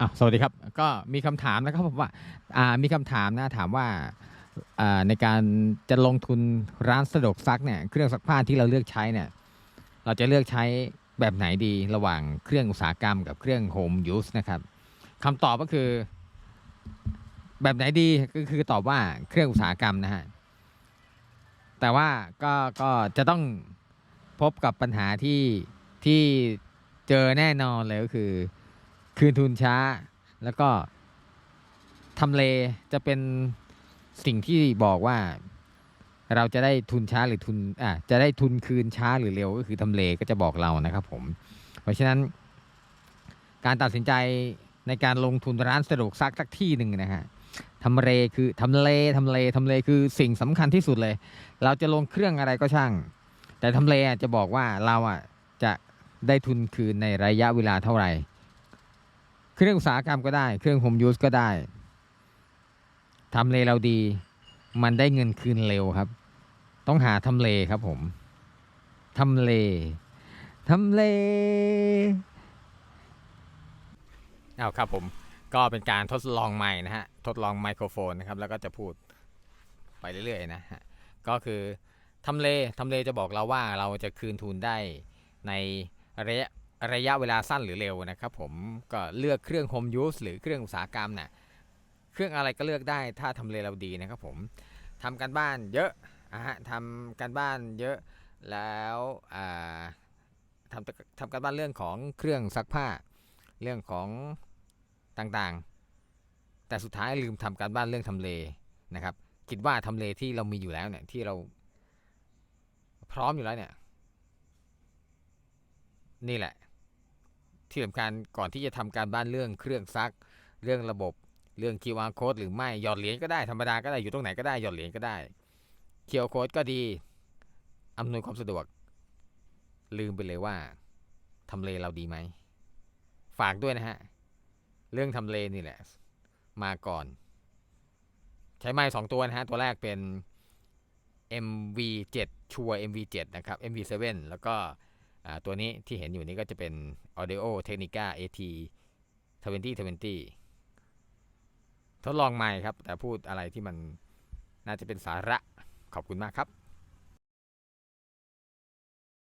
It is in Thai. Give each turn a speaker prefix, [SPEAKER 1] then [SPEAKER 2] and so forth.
[SPEAKER 1] อะสวัสดีครับ ก็มีคำถามนะครับผมว่าอ่ามีคำถามนะถามว่าอ่าในการจะลงทุนร้านสะดวกซักเนี่ยเครื่องซักผ้าที่เราเลือกใช้เนี่ยเราจะเลือกใช้แบบไหนดีระหว่างเครื่องอุตสาหกรรมกับเครื่องโฮมยูสนะครับคำตอบก็คือ แบบไหนดีก็คือตอบว่าเครื่องอุตสาหกรรมนะฮะแต่ว่าก็ก็จะต้องพบกับปัญหาที่ที่เจอแน่นอนเลยก็คือ คืนทุนช้า แล้วก็ทำเลจะเป็นสิ่งที่บอกว่าเราจะได้ทุนช้าหรือทุนอะจะได้ทุนคืนช้าหรือเร็วก็คือทำเลก็จะบอกเรานะครับผมเพราะฉะนั้น การตัดสินใจในการลงทุนร้านสะดวกซักสักที่หนึ่งนะฮะทำเลคือทำเลทำเลทำเลคือสิ่งสำคัญที่สุดเลย เราจะลงเครื่องอะไรก็ช่าง แต่ทำเลอะจะบอกว่าเราอะจะได้ทุนคืนในระยะเวลาเท่าไหร่ เครื่องอุตสาหกรรมก็ได้ เครื่องโฮมยูสก็ได้ทำเลเราดี มันได้เงินคืนเร็วครับ ต้องหาทำเลครับผมทำเลทำเลเอาครับผมก็เป็นการทดลองไมค์นะฮะ ทดลองไมโครโฟนนะครับ แล้วก็จะพูดไปเรื่อยๆนะฮะ ก็คือทำเลทำเลจะบอกเราว่าเราจะคืนทุนได้ในระยะ ระยะเวลาสั้นหรือเร็วนะครับผมก็เลือกเครื่อง Home Use หรือเครื่องอุตสาหกรรมน่ะเครื่องอะไรก็เลือกได้ถ้าทำเลเราดีนะครับผมทำการบ้านเยอะอะฮะทำการบ้านเยอะแล้วอ่าทำทำการบ้านเรื่องของเครื่องซักผ้าเรื่องของต่างๆ แต่สุดท้ายลืมทำการบ้านเรื่องทำเลนะครับคิดว่าทำเลที่เรามีอยู่แล้วเนี่ยที่เราพร้อมอยู่แล้วเนี่ยนี่แหละ ที่สำคัญก่อนที่จะทำการบ้านเรื่องเครื่องซัก เรื่องระบบเรื่อง QR code หรือไม่หยอดเหรียญก็ได้ธรรมดาก็ได้อยู่ตรงไหนก็ได้หยอดเหรียญก็ได้ QR code ก็ดีอำนวยความสะดวก ลืมไปเลยว่าทำเลเราดีไหม ฝากด้วยนะฮะ เรื่องทำเลนี่แหละ มาก่อน ใช้ไม้สองตัวนะฮะ ตัวแรกเป็น MV7 ชัว MV7 นะครับ MV7 แล้วก็ ตัวนี้ที่เห็นอยู่นี้ก็จะเป็น Audio Technica AT 2020 ทดลองใหม่ครับ แต่พูดอะไรที่มันน่าจะเป็นสาระขอบคุณมากครับ